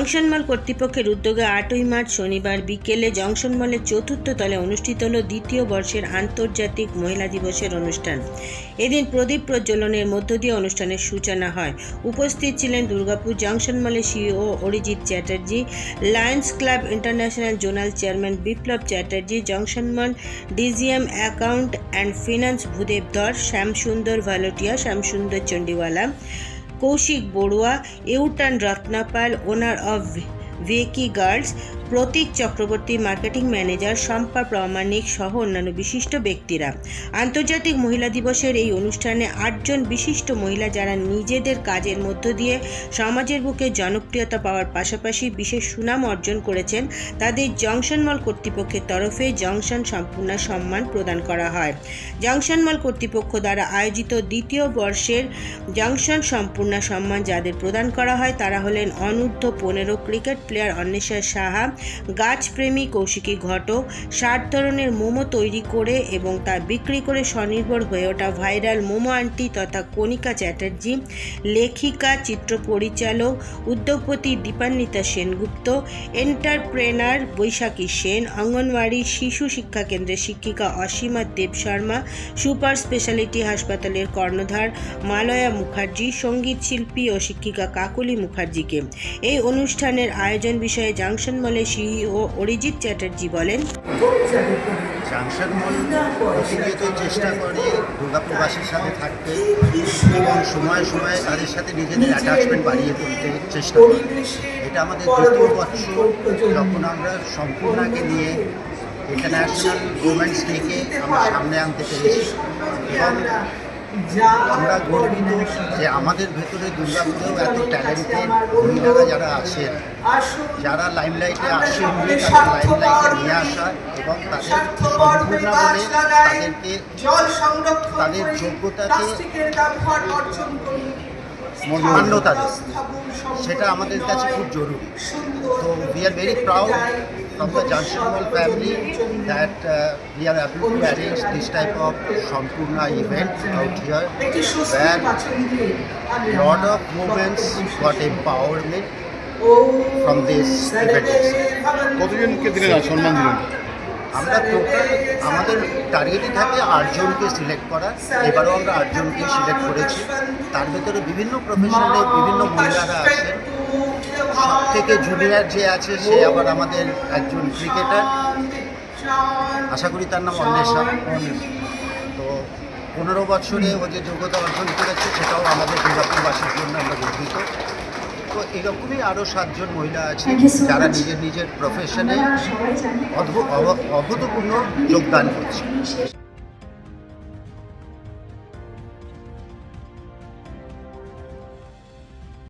Junction mall কর্তৃপক্ষের উদ্যোগে আটই মার্চ শনিবার বিকেলে জংশন মলের চতুর্থ তলে অনুষ্ঠিত হল দ্বিতীয় বর্ষের আন্তর্জাতিক মহিলা দিবসের অনুষ্ঠান। এদিন প্রদীপ প্রজ্বলনের মধ্য দিয়ে অনুষ্ঠানের সূচনা হয়। উপস্থিত ছিলেন দুর্গাপুর জংশন মলের CEO Arijit Chatterjee, Lions club international zonal chairman Biplab Chatterjee junction mall DGM account and finance Bhudev Dhar Shyamsundar Bhalotia, Shyamsundar Chandiwala Koushik Barua U turn Ratna Pal owner of Veki girls, Pratik Chakraborty marketing manager Shampa Pramanik সহ অন্যান্য বিশিষ্ট ব্যক্তিরা। আন্তর্জাতিক মহিলা দিবসের এই অনুষ্ঠানে আটজন বিশিষ্ট মহিলা যারা নিজেদের কাজের মধ্য দিয়ে সমাজের বুকে জনপ্রিয়তা পাওয়ার পাশাপাশি বিশেষ সুনাম অর্জন করেছেন, তাদের জংশন মল কর্তৃপক্ষের তরফে জংশন সম্পূর্ণ সম্মান প্রদান করা হয়। জংশন মল কর্তৃপক্ষ দ্বারা আয়োজিত দ্বিতীয় বর্ষের জংশন সম্পূর্ণ সম্মান যাদের প্রদান করা হয়, তারা হলেন অনূর্ধ্ব পনেরো ক্রিকেট প্লেয়ার অন্বেষা সাহা, গাছপ্রেমী কৌশিকী ঘটক, ষাট ধরনের মোমো তৈরি করে এবং তা বিক্রি করে স্বনির্ভর হয়ে ওঠা ভাইরাল মোমো আন্টি তথা কণিকা চ্যাটার্জি, লেখিকা, চিত্র পরিচালক, উদ্যোগপতি দীপান্বিতা সেনগুপ্ত, এন্টারপ্রেনার বৈশাখী সেন, অঙ্গনওয়াড়ি শিশু শিক্ষা কেন্দ্রের শিক্ষিকা অসীমা দেব শর্মা, সুপার স্পেশালিটি হাসপাতালের কর্ণধার মালয়া মুখার্জি, সংগীত শিল্পী ও শিক্ষিকা কাকুলি মুখার্জিকে। এই অনুষ্ঠানের আয়োজন বিষয়ে জাংশন মলে সিইও অরিজিৎ চ্যাটার্জি বলেন। জাংশন মল প্রতিনিয়ত চেষ্টা করে, দুর্গাপুরবাসীর সাথে থাকতে এবং সময়ে সময়ে তাদের সাথে নিজেদের অ্যাটাচমেন্ট বাড়িয়ে তুলতে চেষ্টা করে। এটা আমাদের দ্বিতীয় বছর যখন আমরা সম্পূর্ণকে নিয়ে ইন্টারন্যাশনাল উমেন্স ডেকে আমরা সামনে আনতে পেরেছি। এবং আমরা গর্বিত যে আমাদের ভেতরে দুর্গাপুরেও এত ট্যালেন্টেড মহিলারা যারা আছেন, যারা লাইমলাইটে তাদের লাইমলাইটে নিয়ে আসা এবং তাদের সম্পূর্ণ বলে তাদেরকে, তাদের যোগ্যতাকে মান্যতা সেটা আমাদের কাছে খুব জরুরি। তো we are very proud from the Junction family that uh, we are able to arrange this type of Sampurna event out here where আমি lot of women got empowerment from this event. কতজনকে দিলেন সম্মান দিলেন আমরা total আমাদের টার্গেটই থাকে আটজনকে select করা এবারও আমরা আটজনকে সিলেক্ট করেছি তার ভেতরে বিভিন্ন প্রফেশনে বিভিন্ন মহিলারা থেকে জুনিয়র যে আছে সে আবার আমাদের একজন ক্রিকেটার আশা করি তার নাম অন্বেষা। তো পনেরো বছরে ও যে যোগ্যতা অর্জন করেছে সেটাও আমাদের দুর্গাপুরবাসীর জন্য আমরা গর্বিত। তো এরকমই আরও সাতজন মহিলা আছে যারা নিজের নিজের প্রফেশনে অভূতপূর্ণ যোগদান করছে।